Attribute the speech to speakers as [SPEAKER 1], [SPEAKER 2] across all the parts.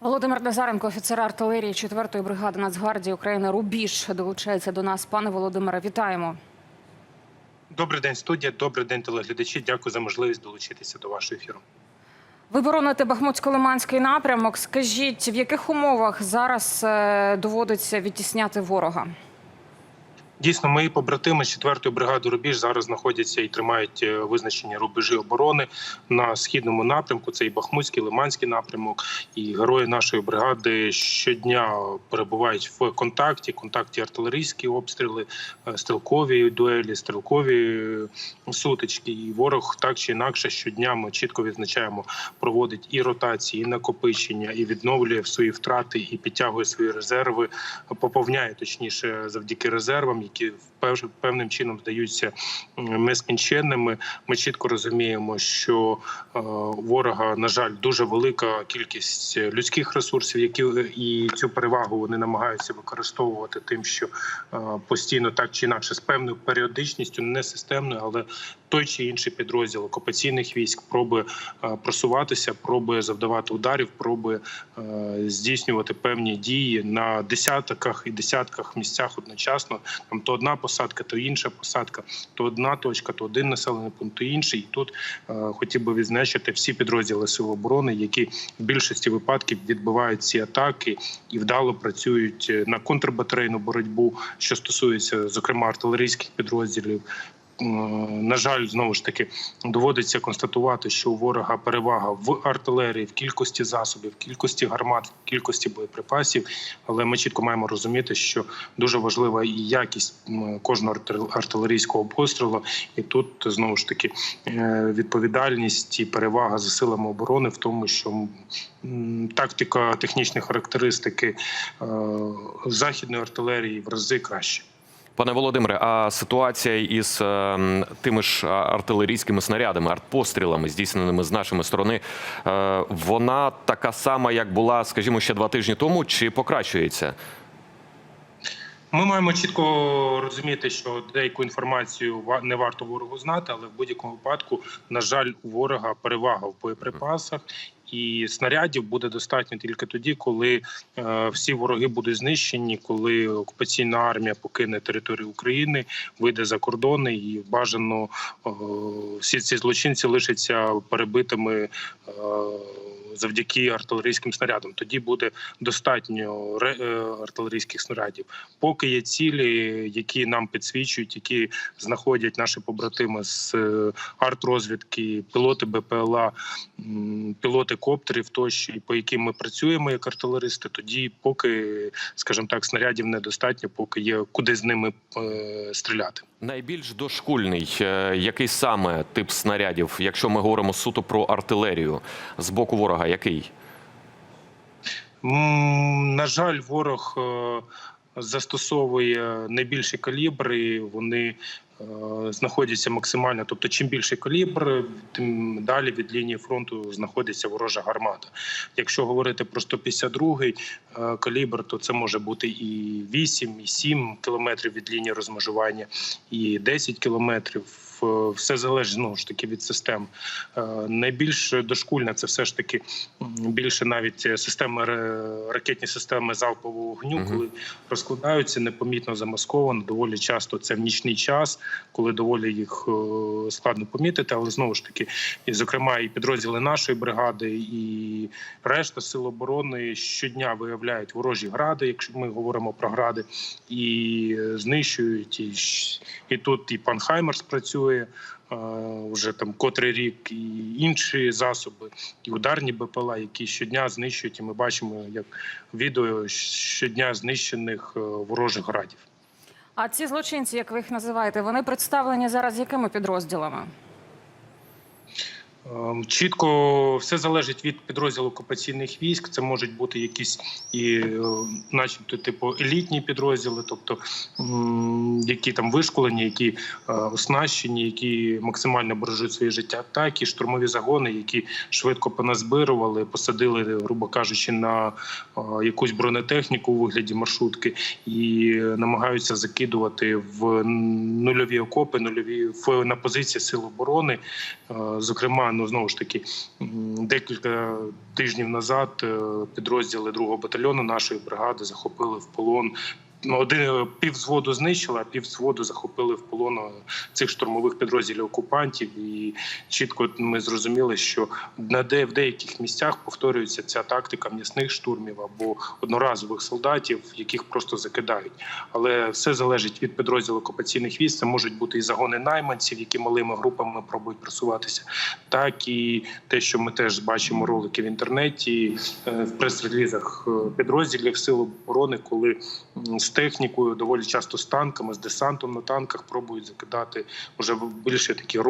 [SPEAKER 1] Володимир Назаренко, офіцер артилерії 4-ї бригади Нацгвардії України Рубіж долучається до нас. Пане Володимире, вітаємо.
[SPEAKER 2] Добрий день, студія. Добрий день, телеглядачі. Дякую за можливість долучитися до вашого ефіру.
[SPEAKER 1] Ви бороните Бахмутсько-Лиманський напрямок. Скажіть, в яких умовах зараз е, доводиться відтісняти ворога?
[SPEAKER 2] Дійсно, мої побратими з 4-ї бригади Рубіж зараз знаходяться і тримають е, визначені рубежі оборони на східному напрямку. Це і Бахмутський, Лиманський напрямок. І герої нашої бригади щодня перебувають в контакті. Контакті артилерійські обстріли, е, стрілкові дуелі, стрілкові е, сутички. І ворог так чи інакше щодня ми чітко відзначаємо, проводить і ротації, і накопичення, і відновлює свої втрати, і підтягує свої резерви, поповняє точніше завдяки резервам, які певним чином здаються нескінченними. Ми чітко розуміємо, що е, ворога, на жаль, дуже велика кількість людських ресурсів, які і цю перевагу вони намагаються використовувати тим, що е, постійно так чи інакше з певною періодичністю, не системною, але той чи інший підрозділ окупаційних військ пробує е, просуватися, пробує завдавати ударів, пробує е, здійснювати певні дії на десятках і десятках місцях одночасно. Там то одна посадка, то інша посадка, то одна точка, то один населений пункт, то інший. І тут е, хотів би відзначити всі підрозділи Сил оборони, які в більшості випадків відбивають ці атаки і вдало працюють на контрбатарейну боротьбу, що стосується зокрема артилерійських підрозділів. Е, На жаль, знову ж таки доводиться констатувати, що у ворога перевага в артилерії, в кількості засобів, в кількості гармат, в кількості боєприпасів. Але ми чітко маємо розуміти, що дуже важлива і якість кожного артилерійського пострілу. І тут знову ж таки е, відповідальність і перевага за силами оборони в тому, що тактика, технічні характеристики е, західної артилерії в рази краще.
[SPEAKER 3] Пане Володимире, а ситуація із е, тими ж артилерійськими снарядами, артпострілами, здійсненими з нашої сторони, е, вона така сама, як була, скажімо, ще два тижні тому, чи покращується?
[SPEAKER 2] Ми маємо чітко розуміти, що деяку інформацію не варто ворогу знати, але в будь-якому випадку, на жаль, у ворога перевага в боєприпасах. І снарядів буде достатньо тільки тоді, коли е, всі вороги будуть знищені, коли окупаційна армія покине територію України, вийде за кордони, і бажано е, всі ці злочинці лишаться перебитими е, завдяки артилерійським снарядам. Тоді буде достатньо е, артилерійських снарядів. Поки є цілі, які нам підсвічують, які знаходять наші побратими з е, артрозвідки, пілоти БПЛА, пілоти коптерів, тощо, по яким ми працюємо як артилеристи. Тоді, поки, скажімо так, снарядів недостатньо, поки є куди з ними е, стріляти.
[SPEAKER 3] Найбільш дошкульний, який саме тип снарядів, якщо ми говоримо суто про артилерію з боку ворога, який?
[SPEAKER 2] На жаль, ворог е, застосовує найбільші калібри. Вони знаходяться максимально. Тобто, чим більший калібр, тим далі від лінії фронту знаходиться ворожа гармата. Якщо говорити про 152-й е, калібр, то це може бути і 8, і 7 кілометрів від лінії розмежування, і 10 кілометрів. Е, Все залежить знову ж таки від систем. Е, Найбільш дошкульна це все ж таки більше навіть системи ракетні системи залпового вогню, коли розкладаються непомітно замасковано. Доволі часто це в нічний час, коли доволі їх е, складно помітити. Але знову ж таки, і зокрема, і підрозділи нашої бригади, і решта сил оборони щодня виявляють ворожі гради, якщо ми говоримо про гради, і е, знищують. І, і тут і пан Хаймерс працює. е, Вже там котрий рік і інші засоби, і ударні БПЛА, які щодня знищують, і ми бачимо як відео щодня знищених ворожих градів.
[SPEAKER 1] А ці злочинці, як ви їх називаєте, вони представлені зараз якими підрозділами?
[SPEAKER 2] Ем, Чітко все залежить від підрозділу окупаційних військ. Це можуть бути якісь і, е, начебто, типу елітні підрозділи, тобто які там вишколені, які е, оснащені, які максимально бережуть своє життя, так і штурмові загони, які швидко поназбирували, посадили, грубо кажучи, на е, якусь бронетехніку у вигляді маршрутки і намагаються закидувати в нульові окопи, нульові на позиції сил оборони, зокрема буквально знову ж таки декілька тижнів назад е, підрозділи другого батальйону нашої бригади захопили в полон. Ну, один е, півзводу знищили, а півзводу захопили в полон цих штурмових підрозділів окупантів. І чітко ми зрозуміли, що на де в деяких місцях повторюється ця тактика м'ясних штурмів або одноразових солдатів, яких просто закидають. Але все залежить від підрозділу окупаційних військ. Це можуть бути і загони найманців, які малими групами пробують просуватися, так і те, що ми теж бачимо ролики в інтернеті е, в прес-релізах е, підрозділів сил оборони, коли з технікою, доволі часто з танками, з десантом на танках пробують закидати вже більше такі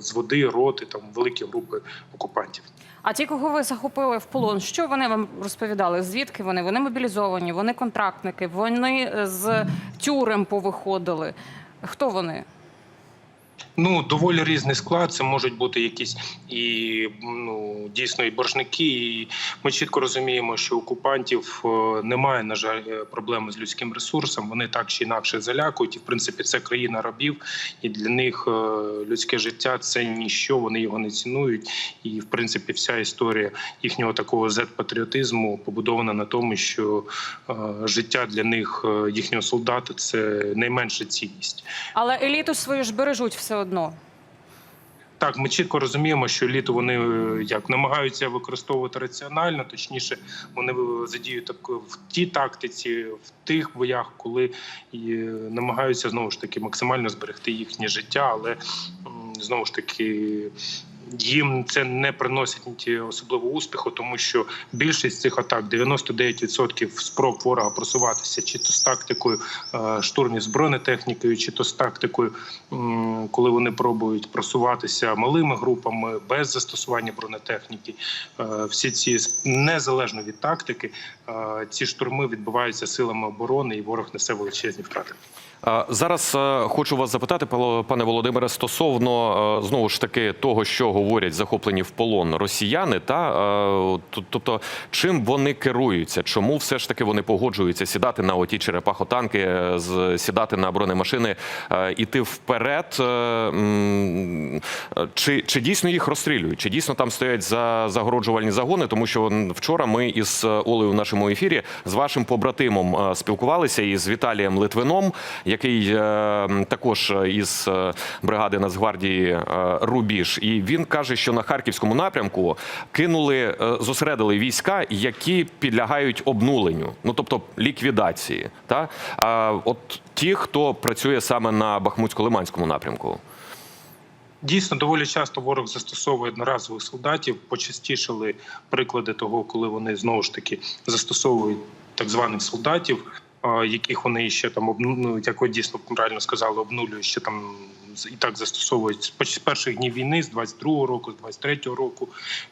[SPEAKER 2] з води, роти, там великі групи окупантів.
[SPEAKER 1] А ті, кого ви захопили в полон, що вони вам розповідали? Звідки вони? Вони мобілізовані, вони контрактники, вони е, з тюрем повиходили. Хто вони?
[SPEAKER 2] Ну доволі різний склад. Це можуть бути якісь і ну дійсно і боржники. І ми чітко розуміємо, що окупантів е, немає на жаль е, проблеми з людським ресурсом. Вони так чи інакше залякують. І в принципі це країна рабів, і для них е, людське життя це ніщо. Вони його не цінують. І в принципі, вся історія їхнього такого зет-патріотизму побудована на тому, що життя для них їхнього солдата це найменша цінність.
[SPEAKER 1] Але еліту свою ж бережуть все одно.
[SPEAKER 2] Так, ми чітко розуміємо, що літо вони е, як намагаються використовувати раціонально, точніше, вони е, задіють так в тій тактиці, в тих боях, коли і, е, намагаються знову ж таки максимально зберегти їхнє життя, але знову ж таки. Їм це не приносить особливого успіху, тому що більшість цих атак, 99% спроб ворога просуватися, чи то з тактикою е, штурмів з бронетехнікою, чи то з тактикою, коли вони пробують просуватися малими групами без застосування бронетехніки. Е, Всі ці незалежно від тактики, е, ці штурми відбуваються силами оборони, і ворог несе величезні втрати.
[SPEAKER 3] Зараз е, хочу вас запитати, пане Володимире, стосовно е, знову ж таки того, що говорять захоплені в полон росіяни, та е, тобто, чим вони керуються, чому все ж таки вони погоджуються сідати на оті черепахотанки, з- сідати на бронемашини, іти вперед? Чи, чи дійсно їх розстрілюють? Чи дійсно там стоять за загороджувальні загони? Тому що вчора ми із Олею в нашому ефірі з вашим побратимом спілкувалися із Віталієм Литвином, який е, також із е, бригади Нацгвардії е, Рубіж. І він каже, що на харківському напрямку кинули, е, зосередили війська, які підлягають обнуленню, ну тобто ліквідації. Та от ті, хто працює саме на Бахмутсько-Лиманському напрямку.
[SPEAKER 2] Дійсно, доволі часто ворог застосовує одноразових солдатів. Почастішали приклади того, коли вони знову ж таки застосовують так званих солдатів, яких вони ще там обнують ну, як ви дійсно правильно сказали, обнулюють ще там і так застосовують з перших днів війни, з 22-го року, з 23-го року.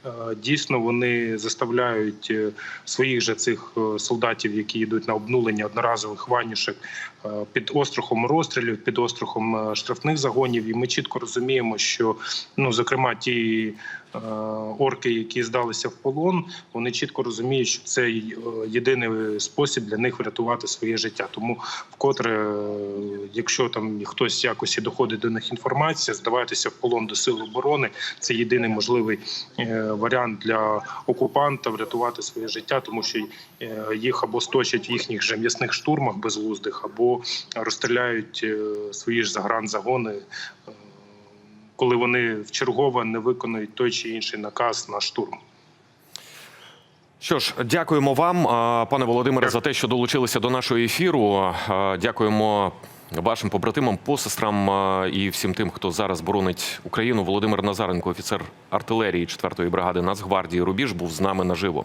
[SPEAKER 2] Е, Дійсно, вони заставляють е, своїх же цих е, солдатів, які йдуть на обнулення одноразових ванішек під острахом розстрілів, під острахом е, штрафних загонів. І ми чітко розуміємо, що ну зокрема ті е, орки, які здалися в полон, вони чітко розуміють, що це е, єдиний спосіб для них врятувати своє життя. Тому вкотре, е, якщо там хтось якось і доходить до них інформація, здаватися в полон до сил оборони це єдиний можливий е, варіант для окупанта врятувати своє життя, тому що е, їх або сточать в їхніх же м'ясних штурмах безглуздих, або розстріляють е, свої ж загранзагони, е, коли вони вчергово не виконують той чи інший наказ на штурм.
[SPEAKER 3] Що ж, дякуємо вам, пане Володимире, за те, що долучилися до нашого ефіру. Дякуємо вашим побратимам, посестрам і всім тим, хто зараз боронить Україну. Володимир Назаренко, офіцер артилерії 4-ї бригади Нацгвардії Рубіж, був з нами наживо.